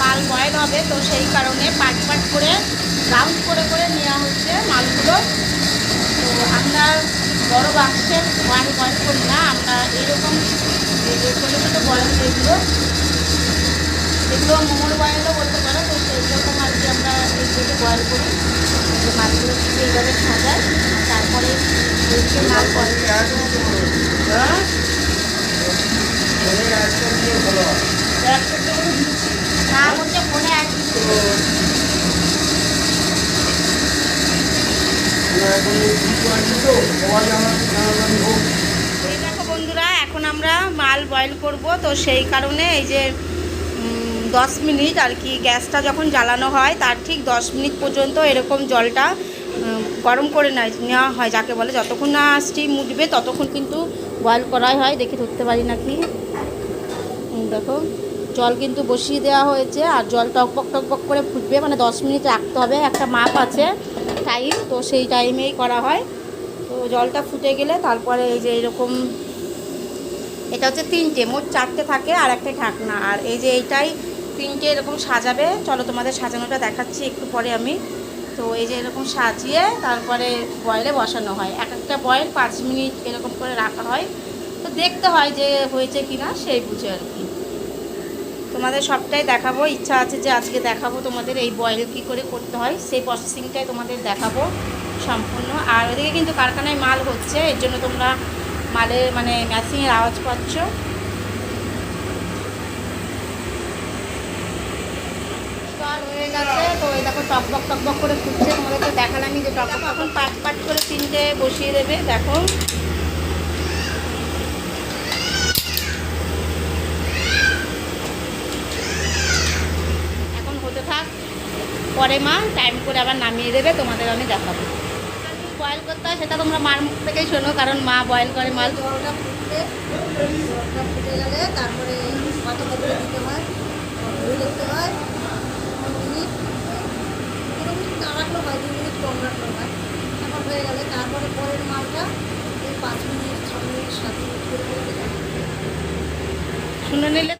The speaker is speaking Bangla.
মাল বয়েল হবে, তো সেই কারণে পাট পাট করে রাউন্ড করে করে নেওয়া হচ্ছে মালগুলো। তো আমরা বড় বাক্সের ওয়ান বয়েল করি না, আমরা এরকম ছোটো ছোটো বয়েল যেগুলো এগুলো মোমোর বয়েলও বলতে পারো, তো সেই রকম আর কি আমরা এইগুলো বয়েল করি। যে মাছগুলো এইভাবে সাজাই, তারপরে মাল বয়েল না বলছে ফোনে এক এই দেখো বন্ধুরা, এখন আমরা মাল বয়েল করব। তো সেই কারণে এই যে দশ মিনিট আর কি গ্যাসটা যখন জ্বালানো হয়, তার ঠিক দশ মিনিট পর্যন্ত এরকম জলটা গরম করে নেওয়া হয়, যাকে বলে। যতক্ষণ না স্টিম উঠবে, ততক্ষণ কিন্তু বয়েল করাই হয়। দেখি ধরতে পারি নাকি? দেখো। জল কিন্তু বসিয়ে দেওয়া হয়েছে আর জল টকবক টকবক করে ফুটবে মানে দশ মিনিট রাখতে হবে। একটা মাপ আছে টাইম তো সেই টাইমেই করা হয়। তো জলটা ফুটে গেলে তারপরে এই যে এরকম, এটা হচ্ছে তিনটে, মোট চারটে থাকে আর একটা ঢাকনা। আর এই যে এইটাই তিনটে এরকম সাজাবে। চলো তোমাদের সাজানোটা দেখাচ্ছি একটু পরে আমি। তো এই যে এরকম সাজিয়ে তারপরে বয়েলে বসানো হয়। এক একটা বয়েল পাঁচ মিনিট এরকম করে রাখা হয়। তো দেখতে হয় যে হয়েছে কি না সেই বুঝে আর কি। তোমাদের সবটাই দেখাবো। ইচ্ছা আছে যে আজকে দেখাবো তোমাদের এই বয়েল কী করে করতে হয়, সেই প্রসেসিংটাই তোমাদের দেখাবো সম্পূর্ণ। আর ওদিকে কিন্তু কারখানায় মাল হচ্ছে, এর জন্য তোমরা মালের মানে মেশিনের আওয়াজ পাচ্ছ। হয়ে গেছে। তো এই টকবক টকবক করে ফুটছে। তোমাদেরকে দেখালামই যে টকবক এখন পাট পাট করে তিনটে বসিয়ে দেবে। দেখো এখন হতে থাক পরে মা টাইম করে আবার নামিয়ে দেবে তোমাদের আমি দেখাবো। বয়েল করতে হয় সেটা তোমরা মার মুখ থেকেই শোনো কারণ মা বয়েল করে মাল। জলটা জলটা ফুটে গেলে তারপরে দিতে হয় হয়। মিনিট মিনিট না রাখলেও হয় দু মিনিট কম রাখলেও হয়। তারপর হয়ে গেলে তারপরে পরের মালটা এই পাঁচ মিনিট ছ মিনিট সাত মিনিট করে করে দিতে। শুনে নিলে